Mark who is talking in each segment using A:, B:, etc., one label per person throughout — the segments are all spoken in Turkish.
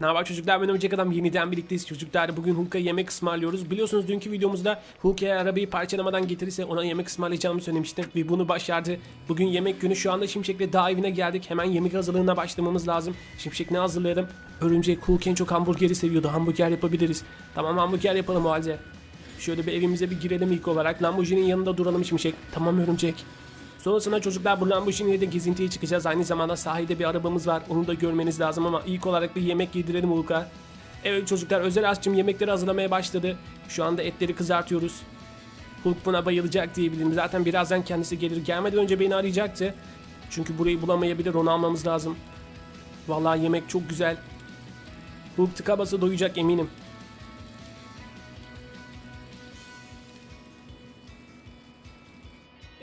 A: Ne haber çocuklar? Ben Ömecek Adam. Yeniden birlikteyiz. Çocuklar bugün Hulk'a yemek ısmarlıyoruz. Biliyorsunuz dünkü videomuzda Hulk eğer arabayı parçalamadan getirirse ona yemek ısmarlayacağımı söylemiştim ve bunu başardı. Bugün yemek günü. Şu anda Şimşek'le dağ evine geldik. Hemen yemek hazırlığına başlamamız lazım. Şimşek ne hazırlayalım? Örümcek Hulk en çok hamburgeri seviyordu. Hamburger yapabiliriz. Tamam hamburger yapalım o halde. Şöyle bir evimize bir girelim ilk olarak. Lamborghini'nin yanında duralım Şimşek. Tamam Örümcek Sonrasında çocuklar bu Lamborghini'yle de gezintiye çıkacağız. Aynı zamanda sahilde bir arabamız var. Onu da görmeniz lazım ama ilk olarak bir yemek yedirelim Hulk'a. Evet çocuklar özel aşçım yemekleri hazırlamaya başladı. Şu anda etleri kızartıyoruz. Hulk buna bayılacak diyebilirim. Zaten birazdan kendisi gelir. Gelmeden önce beni arayacaktı. Çünkü burayı bulamayabilir. Onu almamız lazım. Vallahi yemek çok güzel. Hulk tıka basa doyacak eminim.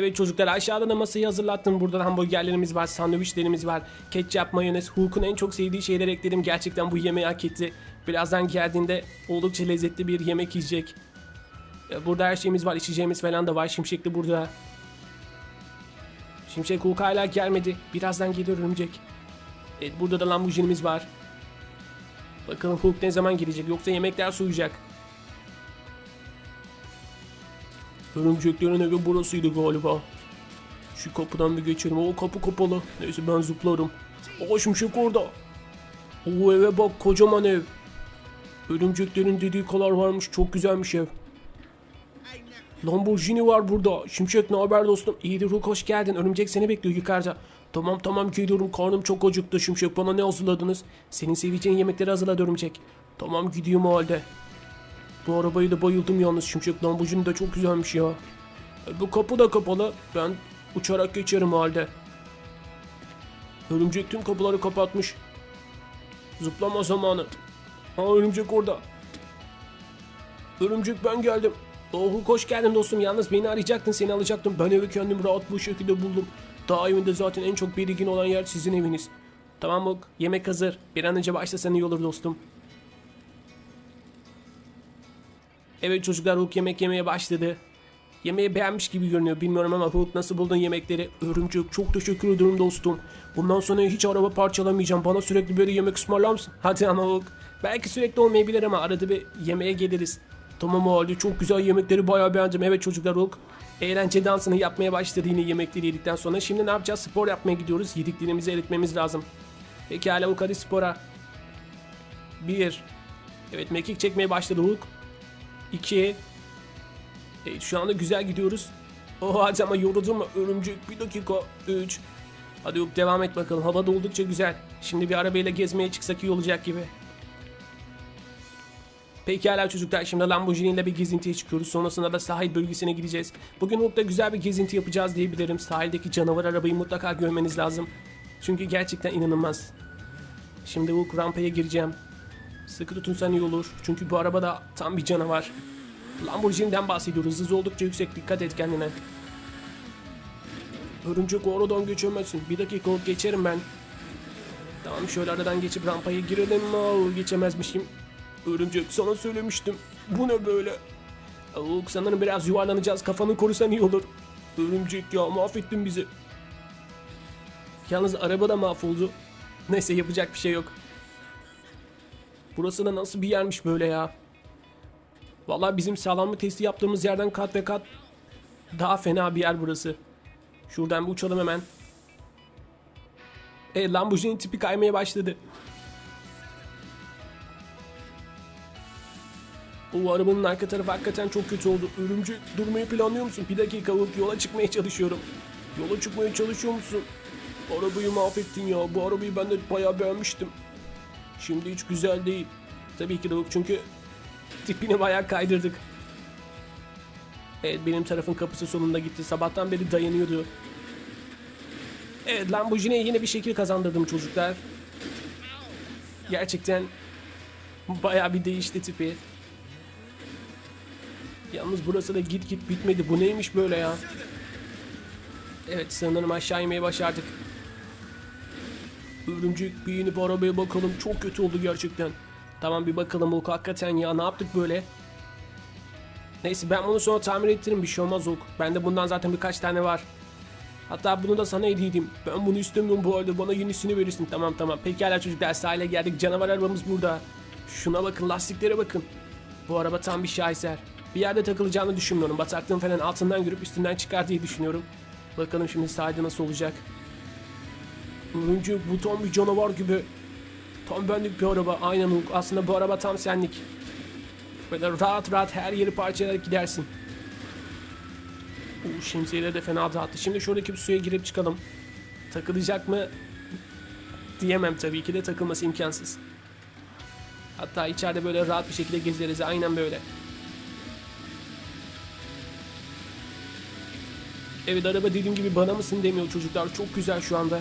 A: Evet çocuklar aşağıda da masayı hazırlattım. Burada da hamburgerlerimiz var, sandviçlerimiz var. Ketçap, mayonez, Hulk'un en çok sevdiği şeyler ekledim. Gerçekten bu yemeği hak etti. Birazdan geldiğinde oldukça lezzetli bir yemek yiyecek. Ee, Burada her şeyimiz var, içeceğimiz falan da var. Şimşek de burada. Şimşek Hulk hala gelmedi. Birazdan gelir örümcek. Evet burada da Lamborghini'miz var. Bakalım Hulk ne zaman gelecek yoksa yemekler soğuyacak. Örümceklerin evi burasıydı galiba. Şu kapıdan bir geçelim. O kapı kapalı. Neyse ben zıplarım. Aa şimşek orada. O eve bak kocaman ev. Örümceklerin dediği kadar varmış. Çok güzelmiş ev. Lamborghini var burada. Şimşek ne haber dostum? İyidir Hulk hoş geldin. Örümcek seni bekliyor yukarıda. Tamam tamam geliyorum. Karnım çok acıktı. Şimşek bana ne hazırladınız? Senin seveceğin yemekleri hazırladı örümcek. Tamam gidiyorum o halde. Bu arabayı da bayıldım yalnız Şimşek Lamborghini de çok güzelmiş ya. E, bu kapı da kapalı. Ben uçarak geçerim halde. Örümcek tüm kapıları kapatmış. Zıplama zamanı. Aa örümcek orada. Örümcek ben geldim. Oh hoş geldin dostum. Yalnız beni arayacaktın seni alacaktım. Ben evi kendim rahat bu şekilde buldum. Daha evinde zaten en çok belirgin olan yer sizin eviniz. Tamam Hulk yemek hazır. Bir an önce başlasan iyi olur dostum. Evet çocuklar Hulk yemek yemeye başladı. Yemeği beğenmiş gibi görünüyor bilmiyorum ama Hulk nasıl buldun yemekleri? Örümcek çok teşekkür ederim dostum. Bundan sonra hiç araba parçalamayacağım. Bana sürekli böyle yemek ısmarlar mısın? Hadi ama Hulk. Belki sürekli olmayabilir ama arada bir yemeğe geliriz. Tamam o halde çok güzel yemekleri bayağı beğendim. Evet çocuklar Hulk. Eğlence dansını yapmaya başladı yine yemekleri yedikten sonra. Şimdi ne yapacağız? Spor yapmaya gidiyoruz. Yediklerimizi eritmemiz lazım. Pekala Hulk hadi spora. Bir. Evet mekik çekmeye başladı Hulk. 2 Evet şu anda güzel gidiyoruz. Oh hadi ama yoruldum mu? Örümcek bir dakika. 3 Hadi yok devam et bakalım. Hava da oldukça güzel. Şimdi bir arabayla gezmeye çıksak iyi olacak gibi. Pekala çocuklar şimdi Lamborghini ile bir gezintiye çıkıyoruz. Sonrasında da sahil bölgesine gideceğiz. Bugün Hulk'ta güzel bir gezinti yapacağız diyebilirim. Sahildeki canavar arabayı mutlaka görmeniz lazım. Çünkü gerçekten inanılmaz. Şimdi Hulk rampaya gireceğim. Sıkı tutunsan iyi olur. Çünkü bu araba da tam bir canavar. Lamborghini'den bahsediyoruz. Hız oldukça yüksek. Dikkat et kendine. Örümcek oradan geçemezsin. Bir dakika geçerim ben. Tamam şöyle aradan geçip rampaya girelim. Aa, geçemezmişim. Örümcek sana söylemiştim. Bu ne böyle? Aa, sanırım biraz yuvarlanacağız. Kafanı korusan iyi olur. Örümcek ya mahvettin bizi. Yalnız araba da mahvoldu. Neyse yapacak bir şey yok. Burası da nasıl bir yermiş böyle ya. Vallahi bizim sağlamlık testi yaptığımız yerden kat ve kat daha fena bir yer burası. Şuradan bir uçalım hemen. E Lamborghini tipi kaymaya başladı. O arabanın arka tarafı hakikaten çok kötü oldu. Örümcek durmayı planlıyor musun? Bir dakika alıp yola çıkmaya çalışıyorum. Yola çıkmaya çalışıyor musun? Arabayı mahvettin ya. Bu arabayı ben de bayağı beğenmiştim. Şimdi hiç güzel değil. Tabii ki yok çünkü tipini bayağı kaydırdık. Evet benim tarafın kapısı sonunda gitti. Sabahtan beri dayanıyordu. Evet Lamborghini'ye yine bir şekil kazandırdım çocuklar. Gerçekten bayağı bir değişti tipi. Yalnız burası da git git bitmedi. Bu neymiş böyle ya? Evet sanırım aşağı inmeyi başardık. Örümcek bir inip arabaya bakalım. Çok kötü oldu gerçekten. Tamam bir bakalım Hulk hakikaten ya ne yaptık böyle? Neyse ben bunu sonra tamir ettiririm bir şey olmaz Hulk. Bende bundan zaten birkaç tane var. Hatta bunu da sana hediye edeyim. Ben bunu istemiyorum bu arada bana yenisini verirsin. Tamam tamam. Pekala çocuklar sahile geldik. Canavar arabamız burada. Şuna bakın lastiklere bakın. Bu araba tam bir şaheser. Bir yerde takılacağını düşünmüyorum. Bataklığın falan altından görüp üstünden çıkar diye düşünüyorum. Bakalım şimdi sahilde nasıl olacak. Örümcek bu tam bir canavar gibi. Tam benlik bir araba. Aynen Hulk. Aslında bu araba tam senlik. Böyle rahat rahat her yeri parçalayarak gidersin. Bu şemsiyeleri de fena dağıttı. Şimdi şuradaki bir suya girip çıkalım. Takılacak mı? Diyemem tabii ki de takılması imkansız. Hatta içeride böyle rahat bir şekilde gezeriz. Aynen böyle. Evet araba dediğim gibi bana mısın demiyor çocuklar. Çok güzel şu anda.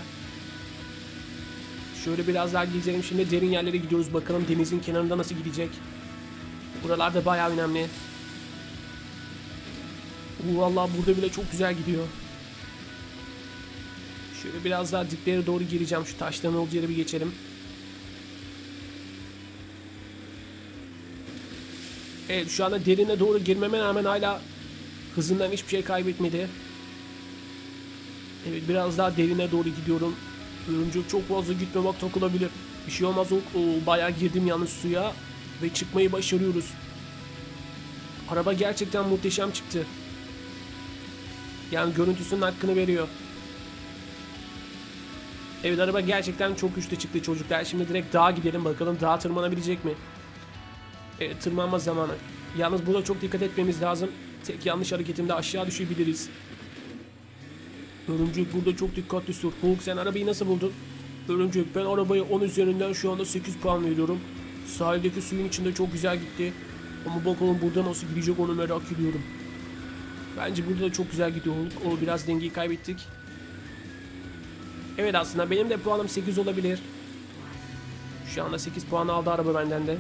A: Şöyle biraz daha gezelim. Şimdi derin yerlere gidiyoruz. Bakalım denizin kenarında nasıl gidecek. Buralarda bayağı önemli. Oo, Vallahi burada bile çok güzel gidiyor. Şöyle biraz daha diplere doğru gireceğim. Şu taşların olduğu yere bir geçelim. Evet şu anda derine doğru girmeme rağmen hala hızından hiçbir şey kaybetmedi. Evet biraz daha derine doğru gidiyorum. Örümcek çok fazla gitme bak takılabilir. Bir şey olmaz o, o bayağı girdim yalnız suya ve çıkmayı başarıyoruz. Araba gerçekten muhteşem çıktı. Yani görüntüsünün hakkını veriyor. Evet araba gerçekten çok güçlü çıktı çocuklar. Şimdi direkt dağa gidelim bakalım dağa tırmanabilecek mi? Evet tırmanma zamanı. Yalnız burada çok dikkat etmemiz lazım. Tek yanlış hareketimde aşağı düşebiliriz. Örümcek burada çok dikkatli sür. Hulk sen arabayı nasıl buldun? Örümcek ben arabayı 10 üzerinden şu anda 8 puan veriyorum. Sahildeki suyun içinde çok güzel gitti. Ama bakalım burada nasıl gidecek onu merak ediyorum. Bence burada da çok güzel gidiyor Hulk. O biraz dengeyi kaybettik. Evet aslında benim de puanım 8 olabilir. Şu anda 8 puan aldı araba benden de.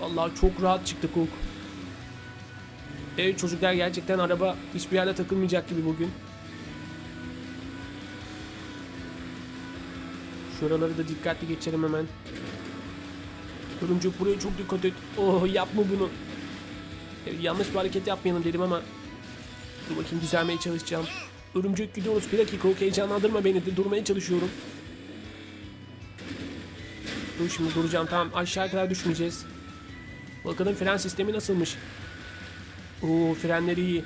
A: Vallahi çok rahat çıktık Hulk. Evet çocuklar gerçekten araba hiçbir yerde takılmayacak gibi bugün. Şuraları da dikkatli geçelim hemen. Örümcek buraya çok dikkat et. Oh yapma bunu. Yanlış bir hareket yapmayalım dedim ama Dur bakayım düzelmeye çalışacağım. Örümcek gidiyoruz. Bir dakika ok heyecanlandırma beni de durmaya çalışıyorum. Dur şimdi duracağım tamam aşağı kadar düşmeyeceğiz. Bakalım fren sistemi nasılmış. Oo frenleri iyi.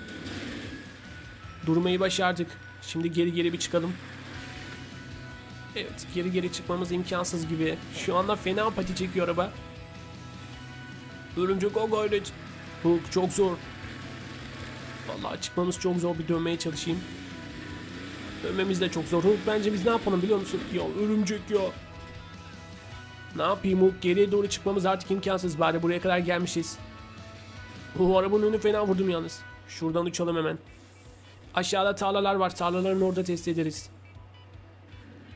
A: Durmayı başardık. Şimdi geri geri bir çıkalım. Evet geri geri çıkmamız imkansız gibi. Şu anda fena pati çekiyor araba. Örümcek o gayret. Çok zor. Vallahi çıkmamız çok zor bir dönmeye çalışayım. Dönmemiz de çok zor. Hulk bence biz ne yapalım biliyor musun? Ya örümcek ya. Ne yapayım Hulk geriye doğru çıkmamız artık imkansız bari buraya kadar gelmişiz. O arabanın önü fena vurdum yalnız. Şuradan uçalım hemen. Aşağıda tarlalar var. Tarlaların orada test ederiz.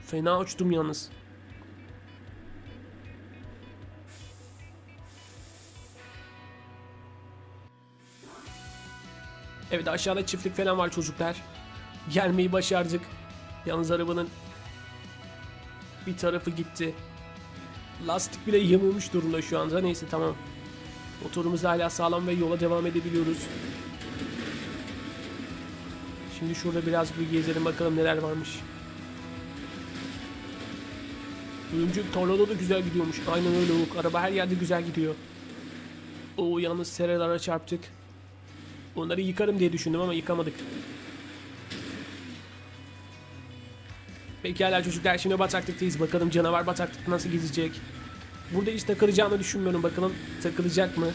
A: Fena uçtum yalnız. Evet aşağıda çiftlik falan var çocuklar. Gelmeyi başardık. Yalnız arabanın bir tarafı gitti. Lastik bile yamulmuş durumda şu anda. Neyse tamam. Motorumuz hala sağlam ve yola devam edebiliyoruz. Şimdi şurada biraz bir gezelim bakalım neler varmış. Örümcek tarlada da güzel gidiyormuş. Aynen öyle Hulk. Araba her yerde güzel gidiyor. Oo yalnız seralara çarptık. Onları yıkarım diye düşündüm ama yıkamadık. Pekala çocuklar şimdi bataklıktayız. Bakalım canavar bataklıkta nasıl gezecek. Burada hiç takılacağını düşünmüyorum. Bakalım takılacak mı?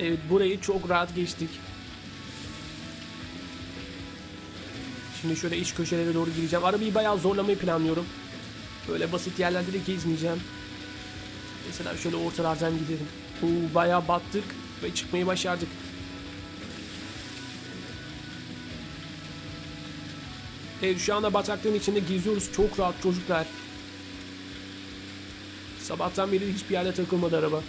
A: Evet burayı çok rahat geçtik. Şimdi şöyle iç köşelere doğru gireceğim. Arabayı bayağı zorlamayı planlıyorum. Böyle basit yerlerde de gezmeyeceğim. Mesela şöyle ortalardan gidelim. Oo, bayağı battık ve çıkmayı başardık. Evet şu anda bataklığın içinde geziyoruz. Çok rahat çocuklar. Sabahtan beri hiçbir yerde takılmadı araba.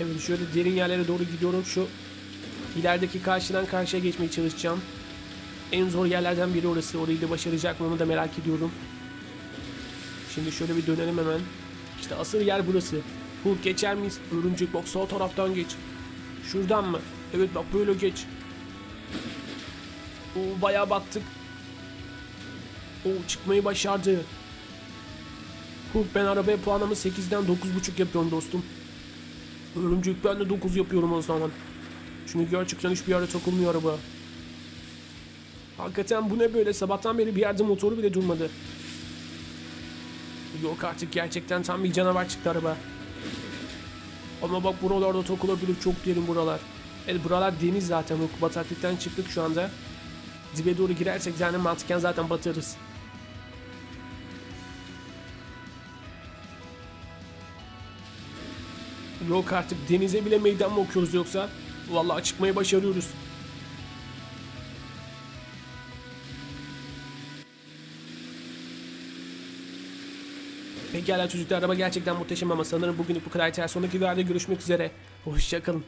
A: Evet şöyle derin yerlere doğru gidiyorum. Şu ilerideki karşıdan karşıya geçmeye çalışacağım. En zor yerlerden biri orası. Orayı da başaracak mı onu da merak ediyorum. Şimdi şöyle bir dönelim hemen. İşte asıl yer burası. Hulk geçer miyiz? Örümcek bak sol taraftan geç. Şuradan mı? Evet bak böyle geç. Oo bayağı battık. Oo çıkmayı başardı. Hulk ben arabaya puanımı 8'den 9.5 yapıyorum dostum. Örümcek ben de 9 yapıyorum o zaman. Çünkü gerçekten hiçbir yere takılmıyor araba. Hakikaten bu ne böyle sabahtan beri bir yerde motoru bile durmadı. Yok artık gerçekten tam bir canavar çıktı araba. Ama bak buralarda takılabilir çok derin buralar. Evet buralar deniz zaten bataklıktan çıktık şu anda. Dibe doğru girersek yani mantıken zaten batarız. Yok artık denize bile meydan mı okuyoruz yoksa? Vallahi çıkmayı başarıyoruz. Pekala çocuklar araba gerçekten muhteşem ama sanırım bugünlük bu kadar yeter. Sonraki videoda görüşmek üzere. Hoşçakalın.